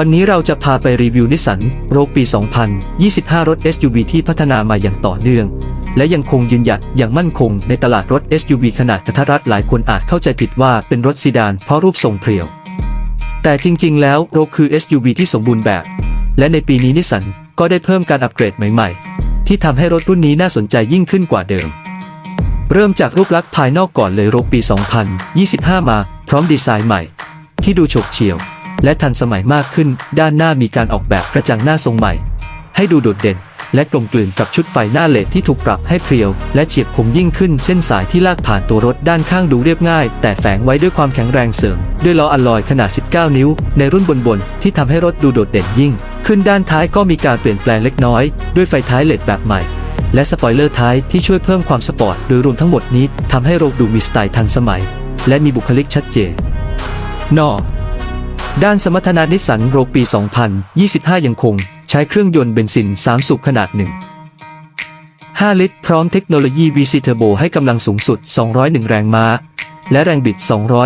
วันนี้เราจะพาไปรีวิวนิสสันโรปี 2025 รถ SUV ที่พัฒนามาอย่างต่อเนื่อง และยังคงยืนหยัดอย่างมั่นคงในตลาดรถ SUV ขนาดกระทัดรัดหลายคนอาจเข้าใจผิดว่าเป็นรถซีดานเพราะรูปทรงเพรียว แต่จริงๆ แล้วโรคือ SUV ที่สมบูรณ์แบบ และในปีนี้นิสสันก็ได้เพิ่มการอัปเกรดใหม่ๆ ที่ทำให้รถรุ่นนี้น่าสนใจยิ่งขึ้นกว่าเดิม เริ่มจากรูปลักษณ์ภายนอกก่อนเลยโรปี 2025 มา พร้อมดีไซน์ใหม่ ที่ดูโฉบเฉี่ยว และทันสมัยมากขึ้น ด้านหน้ามีการออกแบบกระจังหน้าทรงใหม่ ให้ดูโดดเด่น และกลมกลืนกับชุดไฟหน้าเลดที่ถูกปรับให้เพรียว และเฉียบคมยิ่งขึ้น เส้นสายที่ลากผ่านตัวรถด้านข้างดูเรียบง่าย แต่แฝงไว้ด้วยความแข็งแรงเสริม ด้วยล้ออลลอยขนาด 19 นิ้ว ในรุ่นบนๆที่ทำให้รถดูโดดเด่นยิ่ง ขึ้นด้านท้ายก็มีการเปลี่ยนแปลงเล็กน้อย ด้วยไฟท้ายเลดแบบใหม่และสปอยเลอร์ท้ายที่ช่วยเพิ่มความสปอร์ตโดยรวมทั้งหมดนี้ทำให้รถดูมีสไตล์ทันสมัย และมีบุคลิกชัดเจน นอก ด้านสมรรถนะนิสสันโรปี 2025 ยังคงใช้เครื่องยนต์เบนซิน 3 สูบขนาด 1 5 ลิตร พร้อมเทคโนโลยี VC Turbo ให้กำลังสูงสุด 201 แรงม้า และแรงบิด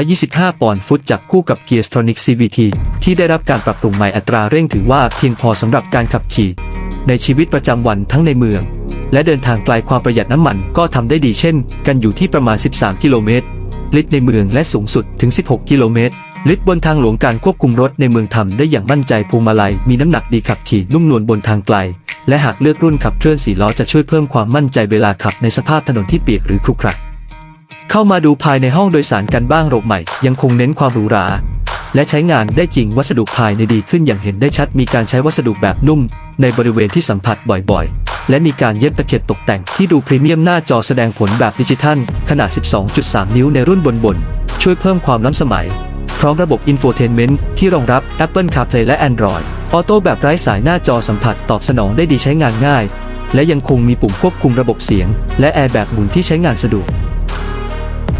225 ปอนด์ฟุตจากคู่กับ Geartronic CVT ที่ได้รับการปรับปรุงใหม่อัตราเร่งถือว่าเพียงพอสำหรับการขับขี่ ในชีวิตประจำวันทั้งในเมือง และเดินทางไกลความประหยัดน้ำมันก็ทำได้ดีเช่น กันอยู่ที่ประมาณ 13 กิโลเมตรลิตรในเมืองและสูงสุดถึง 16 กิโลเมตร ลิตรบนทางหลวงการควบคุมรถในเมืองทำได้อย่างมั่นใจพวงมาลัยมีน้ำหนักดีขับขี่นุ่มนวลบนทางไกล และหากเลือกรุ่นขับเคลื่อนสี่ล้อจะช่วยเพิ่มความมั่นใจเวลาขับในสภาพถนนที่เปียกหรือครุขระเข้ามาดูภายในห้องโดยสารกันบ้างรบใหม่ ยังคงเน้นความหรูหราและใช้งานได้จริงวัสดุภายในดีขึ้นอย่างเห็นได้ชัดมีการใช้วัสดุแบบนุ่ม ในบริเวณที่สัมผัสบ่อยๆ และมีการเย็บตะเข็บตกแต่งที่ดูพรีเมียมหน้าจอแสดงผลแบบดิจิทัล ขนาด 12.3 นิ้วในรุ่นบนๆ ช่วยเพิ่มความล้ำสมัย พร้อมระบบอินโฟเทนเมนต์ที่รองรับ Apple CarPlay และ Android ออโต้แบบไร้สายหน้าจอสัมผัสตอบสนองได้ดีใช้งานง่าย และยังคงมีปุ่มควบคุมระบบเสียง และแอร์แบบหมุนที่ใช้งานสะดวก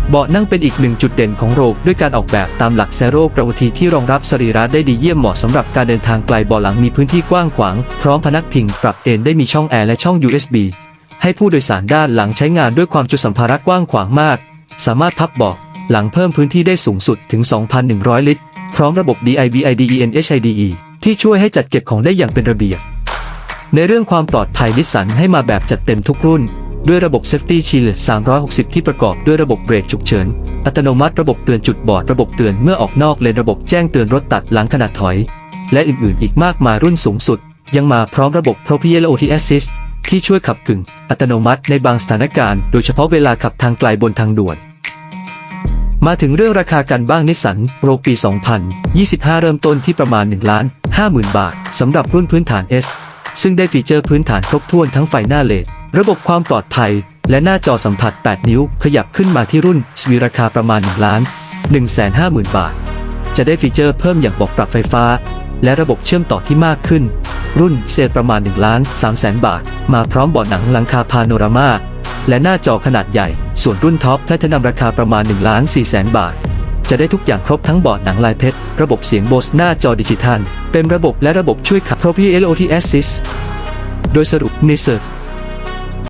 เบาะนั่งเป็นอีกหนึ่งจุดเด่นของโรบด้วยการออกแบบตามหลัก Zero Gravity ที่รองรับสรีระได้ดีเยี่ยมเหมาะสำหรับการเดินทางไกลเบาะหลังมีพื้นที่กว้างขวาง พร้อมพนักพิงปรับเอนได้มีช่องแอร์และช่อง USB ให้ผู้โดยสารด้านหลังใช้งานด้วยความจุสัมภาระกว้างขวางมาก สามารถพับเบาะ หลังเพิ่มพื้นที่ได้สูงสุดถึง 2,100 ลิตร พร้อมระบบ DIBIDENHIDE ที่ช่วยให้จัดเก็บของได้อย่างเป็นระเบียบ ในเรื่องความปลอดภัยนิสสันให้มาแบบจัดเต็มทุกรุ่น ด้วยระบบ Safety Shield 360 ที่ประกอบด้วยระบบเบรกฉุกเฉิน อัตโนมัติระบบเตือนจุดบอด ระบบเตือนเมื่อออกนอกเลนระบบแจ้งเตือนรถตัดหลังขณะถอย และอื่นๆ อีกมากมายรุ่นสูงสุด ยังมาพร้อมระบบ Propulsion Assist ที่ช่วยขับกึ่ง อัตโนมัติในบางสถานการณ์ โดยเฉพาะเวลาขับทางไกลบนทางด่วน มาถึงเรื่องราคากันบ้างนิสสันโรปี 2025 เริ่มต้นที่ประมาณ1ล้าน50,000 บาทสำหรับรุ่นพื้นฐาน S ซึ่งได้ฟีเจอร์พื้นฐานครบถ้วนทั้งไฟหน้าเลดระบบความปลอดภัย และหน้าจอสัมผัส 8 นิ้ว ขยับขึ้นมาที่รุ่นสวีราคาประมาณ1ล้าน150,000 บาท จะได้ฟีเจอร์เพิ่มอย่างบอกปรับไฟฟ้า และระบบเชื่อมต่อที่มากขึ้น รุ่นเซตประมาณ1ล้าน3แสนบาท มาพร้อมเบาะหนังหลังคาพาโนรามา และหน้าจอขนาดใหญ่ ส่วนรุ่นท็อปแพลทินัมราคาประมาณ1ล้าน4แสนบาท จะได้ทุกอย่างครบทั้งเบาะหนังลายเพชร ระบบเสียงโบสหน้าจอดิจิทัล เป็นระบบและระบบช่วยขับ ProPILOT Assist โดยสรุปนิสเซอร์